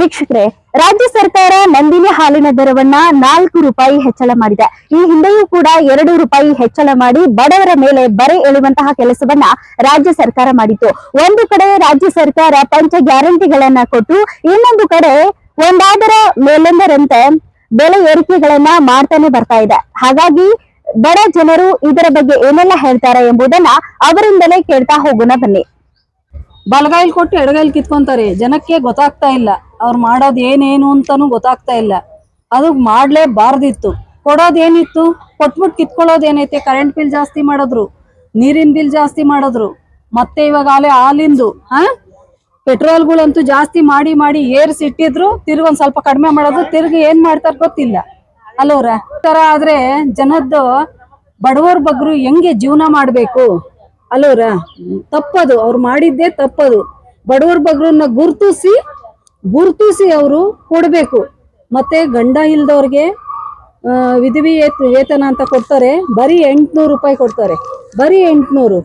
ವೀಕ್ಷಕರೇ, ರಾಜ್ಯ ಸರ್ಕಾರ ನಂದಿನಿ ಹಾಲಿನ ದರವನ್ನ ನಾಲ್ಕು ರೂಪಾಯಿ ಹೆಚ್ಚಳ ಮಾಡಿದೆ. ಈ ಹಿಂದೆಯೂ ಕೂಡ ಎರಡು ರೂಪಾಯಿ ಹೆಚ್ಚಳ ಮಾಡಿ ಬಡವರ ಮೇಲೆ ಬರೆ ಎಳುವಂತಹ ಕೆಲಸವನ್ನ ರಾಜ್ಯ ಸರ್ಕಾರ ಮಾಡಿತ್ತು. ಒಂದು ಕಡೆ ರಾಜ್ಯ ಸರ್ಕಾರ ಪಂಚ ಗ್ಯಾರಂಟಿಗಳನ್ನ ಕೊಟ್ಟು, ಇನ್ನೊಂದು ಕಡೆ ಒಂದಾದರ ಮೇಲೊಂದರಂತೆ ಬೆಲೆ ಏರಿಕೆಗಳನ್ನ ಮಾಡ್ತಾನೆ ಬರ್ತಾ ಇದೆ. ಹಾಗಾಗಿ ಬಡ ಜನರು ಇದರ ಬಗ್ಗೆ ಏನೆಲ್ಲ ಹೇಳ್ತಾರೆ ಎಂಬುದನ್ನ ಅವರಿಂದಲೇ ಕೇಳ್ತಾ ಹೋಗೋಣ ಬನ್ನಿ. ಬಲಗಾಯಿಲ್ ಕೊಟ್ಟು ಎಡಗೈಲ್ ಕಿತ್ಕೊಂತಾರೆ. ಜನಕ್ಕೆ ಗೊತ್ತಾಗ್ತಾ ಇಲ್ಲ. ಅವ್ರು ಮಾಡೋದು ಏನೇನು ಅಂತಾನು ಗೊತ್ತಾಗ್ತಾ ಇಲ್ಲ. ಅದು ಮಾಡ್ಲೇಬಾರ್ದಿತ್ತು. ಕೊಡೋದೇನಿತ್ತು? ಕೊಟ್ಬಿಟ್ಟು ಕಿತ್ಕೊಳ್ಳೋದು ಏನೈತೆ ಕರೆಂಟ್ ಬಿಲ್ ಜಾಸ್ತಿ ಮಾಡಿದ್ರು. ನೀರಿನ ಬಿಲ್ ಜಾಸ್ತಿ ಮಾಡಿದ್ರು. ಮತ್ತೆ ಇವಾಗ ಆಲೆ ಹಾಲಿಂದು ಹಾ ಪೆಟ್ರೋಲ್ಗಳಂತೂ ಜಾಸ್ತಿ ಮಾಡಿ ಮಾಡಿ ಏರ್ಸಿ ಇಟ್ಟಿದ್ರು ತಿರ್ಗಿ ಒಂದ್ ಸ್ವಲ್ಪ ಕಡಿಮೆ ಮಾಡೋದು. ತಿರ್ಗಿ ಏನ್ ಮಾಡ್ತಾರ ಗೊತ್ತಿಲ್ಲ. ಅಲ್ಲವ್ರ ತರ ಆದ್ರೆ ಜನದ್ದು ಬಡವರ ಬಗ್ರು ಹೆಂಗೆ ಜೀವನ ಮಾಡ್ಬೇಕು? ಅಲ್ಲವ್ರ ತಪ್ಪದು. ಅವ್ರು ಮಾಡಿದ್ದೇ ತಪ್ಪದು. ಬಡವರ ಬಗ್ರನ್ನ ಗುರ್ತಿಸಿ ಗುರ್ತಿಸಿ ಅವರು ಕೊಡಬೇಕು. ಮತ್ತೆ ಗಂಡ ಇಲ್ದವ್ರಿಗೆ ವಿಧವಿ ವೇತನ ಅಂತ ಕೊಡ್ತಾರೆ. ಬರೀ ಎಂಟ್ನೂರು ರೂಪಾಯಿ ಕೊಡ್ತಾರೆ. ಬರೀ ಎಂಟ್ನೂರು?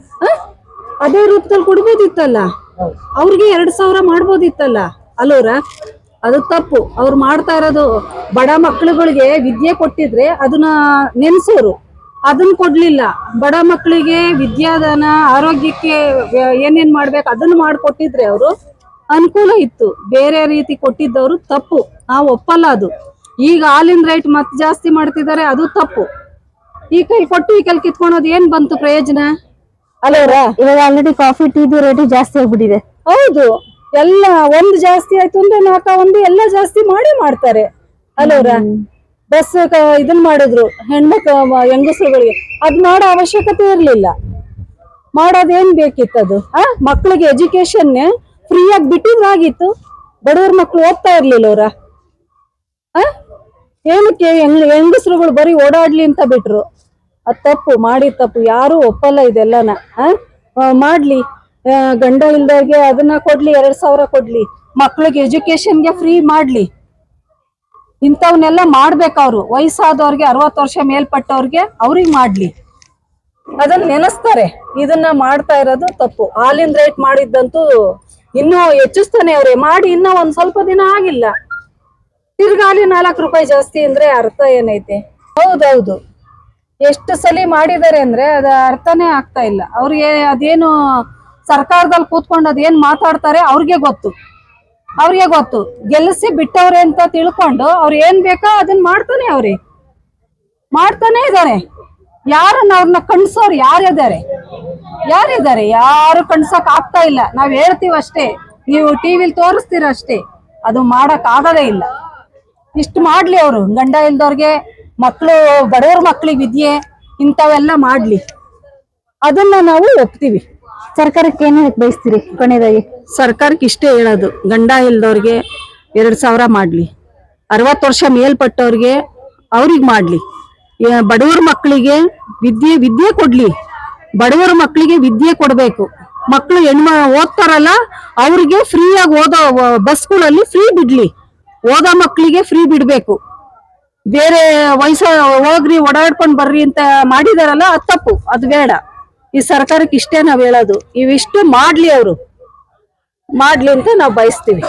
ಅದೇ ರೂಪದಲ್ಲಿ ಕೊಡ್ಬೋದಿತ್ತಲ್ಲ? ಅವ್ರಿಗೆ ಎರಡು ಸಾವಿರ ಮಾಡ್ಬೋದಿತ್ತಲ್ಲ? ಅಲ್ಲವ್ರ ಅದು ತಪ್ಪು. ಅವ್ರು ಮಾಡ್ತಾ ಇರೋದು ಬಡ ಮಕ್ಕಳುಗಳಿಗೆ ವಿದ್ಯೆ ಕೊಟ್ಟಿದ್ರೆ ಅದನ್ನ ನೆನೆಸೋರು. ಅದನ್ನ ಕೊಡ್ಲಿಲ್ಲ. ಬಡ ಮಕ್ಕಳಿಗೆ ವಿದ್ಯಾದಾನ, ಆರೋಗ್ಯಕ್ಕೆ ಏನೇನ್ ಮಾಡ್ಬೇಕು ಅದನ್ನ ಮಾಡಿಕೊಟ್ಟಿದ್ರೆ ಅವರು ಅನುಕೂಲ ಇತ್ತು. ಬೇರೆ ರೀತಿ ಕೊಟ್ಟಿದ್ದವರು ತಪ್ಪು. ನಾವು ಒಪ್ಪಲ್ಲ ಅದು. ಈಗ ಹಾಲಿನ ರೇಟ್ ಮತ್ತೆ ಜಾಸ್ತಿ ಮಾಡ್ತಿದ್ದಾರೆ ಅದು ತಪ್ಪು. ಈ ಕೈ ಕೊಟ್ಟು ಈ ಕೈ ಕಿತ್ಕೊಳೋದು ಏನ್ ಬಂತು ಪ್ರಯೋಜನ? ಅಲ್ಲವ್ರ ಇವಾಗ ಆಲ್ರೆಡಿ ಕಾಫಿ ಟೀದು ರೇಟ್ ಜಾಸ್ತಿ ಆಗ್ಬಿಟ್ಟಿದೆ. ಹೌದು. ಎಲ್ಲ ಒಂದು ಜಾಸ್ತಿ ಆಯ್ತು ಅಂದ್ರೆ ನಾಕ ಒಂದು ಎಲ್ಲ ಜಾಸ್ತಿ ಮಾಡಿ ಮಾಡ್ತಾರೆ. ಅಲ್ಲವ್ರ ಬಸ್ ಇದನ್ ಮಾಡಿದ್ರು ಹೆಣ್ಮಕ್ಳು ಹೆಂಗಸರುಗಳಿಗೆ. ಅದ್ ಮಾಡೋ ಅವಶ್ಯಕತೆ ಇರ್ಲಿಲ್ಲ. ಮಾಡೋದೇನ್ ಬೇಕಿತ್ತದು? ಆ ಮಕ್ಳಿಗೆ ಎಜುಕೇಶನ್ ಫ್ರೀಯಾಗಿ ಬಿಟ್ಟಿದ್ರಾಗಿತ್ತು ಬಡವ್ರ ಮಕ್ಳು ಓದ್ತಾ ಇರ್ಲಿಲ್ಲ ಅವ್ರ. ಏನಕ್ಕೆ ಹೆಂಗ್ ಹೆಂಗಸರುಗಳು ಬರೀ ಓಡಾಡ್ಲಿ ಅಂತ ಬಿಟ್ರು. ಅದ್ ತಪ್ಪು ಮಾಡಿ ತಪ್ಪು, ಯಾರು ಒಪ್ಪಲ್ಲ ಇದೆಲ್ಲನ. ಮಾಡ್ಲಿ. ಗಂಡ ಇಲ್ದವ್ರಿಗೆ ಅದನ್ನ ಕೊಡ್ಲಿ, ಎರಡ್ ಸಾವಿರ ಕೊಡ್ಲಿ. ಮಕ್ಳಿಗೆ ಎಜುಕೇಶನ್ಗೆ ಫ್ರೀ ಮಾಡ್ಲಿ. ಇಂಥವನ್ನೆಲ್ಲ ಮಾಡ್ಬೇಕವ್ರು ವಯಸ್ಸಾದವ್ರಿಗೆ, ಅರವತ್ತು ವರ್ಷ ಮೇಲ್ಪಟ್ಟವ್ರಿಗೆ ಅವ್ರಿಗೆ ಮಾಡ್ಲಿ. ಅದನ್ನ ನೆನೆಸ್ತಾರೆ. ಇದನ್ನ ಮಾಡ್ತಾ ಇರೋದು ತಪ್ಪು. ಹಾಲಿನ ರೇಟ್ ಮಾಡಿದ್ದಂತೂ ಇನ್ನೂ ಹೆಚ್ಚಿಸ್ತಾನೆ ಅವ್ರೆ ಮಾಡಿ ಇನ್ನೂ ಒಂದ್ ಸ್ವಲ್ಪ ದಿನ ಆಗಿಲ್ಲ. ತಿರ್ಗಾಲಿ ನಾಲ್ಕು ರೂಪಾಯಿ ಜಾಸ್ತಿ ಅಂದ್ರೆ ಅರ್ಥ ಏನೈತೆ? ಹೌದೌದು. ಎಷ್ಟು ಸಲಿ ಮಾಡಿದ್ದಾರೆ ಅಂದ್ರೆ ಅದ ಅರ್ಥನೇ ಆಗ್ತಾ ಇಲ್ಲ. ಅವ್ರಿಗೆ ಅದೇನು ಸರ್ಕಾರದಲ್ಲಿ ಕೂತ್ಕೊಂಡು ಅದೇನ್ ಮಾತಾಡ್ತಾರೆ ಅವ್ರಿಗೆ ಗೊತ್ತು. ಅವ್ರಿಗೆ ಗೊತ್ತು. ಗೆಲ್ಲಿಸಿ ಬಿಟ್ಟವ್ರೆ ಅಂತ ತಿಳ್ಕೊಂಡು ಅವ್ರು ಏನ್ ಬೇಕೋ ಅದನ್ನ ಮಾಡ್ತಾನೆ ಅವ್ರಿ. ಮಾಡ್ತಾನೆ ಇದಾರೆ. ಯಾರನ್ನ ಅವ್ರನ್ನ ಕಣ್ಸೋರು ಯಾರಿದ್ದಾರೆ? ಯಾರಿದ್ದಾರೆ? ಯಾರು ಕಣ್ಸಕ್ ಆಗ್ತಾ ಇಲ್ಲ. ನಾವ್ ಹೇಳ್ತೀವಷ್ಟೇ ನೀವು ಟಿವಿಲ್ ತೋರಿಸ್ತೀರ ಅಷ್ಟೇ. ಅದು ಮಾಡಕ್ ಆಗದೇ ಇಲ್ಲ. ಇಷ್ಟು ಮಾಡ್ಲಿ ಅವರು. ಗಂಡ ಇಲ್ದವ್ರಿಗೆ ಮಕ್ಕಳು ಬಡವ್ರ ಮಕ್ಳಿಗೆ ವಿದ್ಯೆ ಇಂಥವೆಲ್ಲ ಮಾಡ್ಲಿ. ಅದನ್ನ ನಾವು ಒಪ್ತೀವಿ. ಸರ್ಕಾರಕ್ಕೆ ಏನ್ ಬಯಸ್ತೀರಿ ಕೊನೆಯದಾಗಿ ಸರ್ಕಾರಕ್ಕೆ ಇಷ್ಟೇ ಹೇಳೋದು. ಗಂಡ ಇಲ್ದವ್ರಿಗೆ ಎರಡ್ ಸಾವಿರ ಮಾಡ್ಲಿ. ಅರವತ್ತು ವರ್ಷ ಮೇಲ್ಪಟ್ಟವ್ರಿಗೆ ಅವ್ರಿಗೆ ಮಾಡ್ಲಿ. ಬಡವ್ರ ಮಕ್ಕಳಿಗೆ ವಿದ್ಯೆ ವಿದ್ಯೆ ಕೊಡ್ಲಿ. ಬಡವರ ಮಕ್ಕಳಿಗೆ ವಿದ್ಯೆ ಕೊಡಬೇಕು. ಮಕ್ಕಳು ಹೆಣ್ಮ ಓದ್ತಾರಲ್ಲ, ಅವ್ರಿಗೆ ಫ್ರೀಯಾಗಿ ಓದೋ ಬಸ್ಗಳಲ್ಲಿ ಫ್ರೀ ಬಿಡ್ಲಿ. ಓದೋ ಮಕ್ಕಳಿಗೆ ಫ್ರೀ ಬಿಡ್ಬೇಕು. ಬೇರೆ ವಯಸ್ಸ, ಹೋಗ್ರಿ, ಓಡಾಡ್ಕೊಂಡು ಬರ್ರಿ ಅಂತ ಮಾಡಿದಾರಲ್ಲ, ಅದು ತಪ್ಪು. ಅದು ಬೇಡ. ಈ ಸರ್ಕಾರಕ್ಕೆ ಇಷ್ಟೇ ನಾವ್ ಹೇಳೋದು. ಇವಿಷ್ಟು ಮಾಡ್ಲಿ ಅವರು. ಮಾಡ್ಲಿ ಅಂತ ನಾವು ಬಯಸ್ತೀವಿ.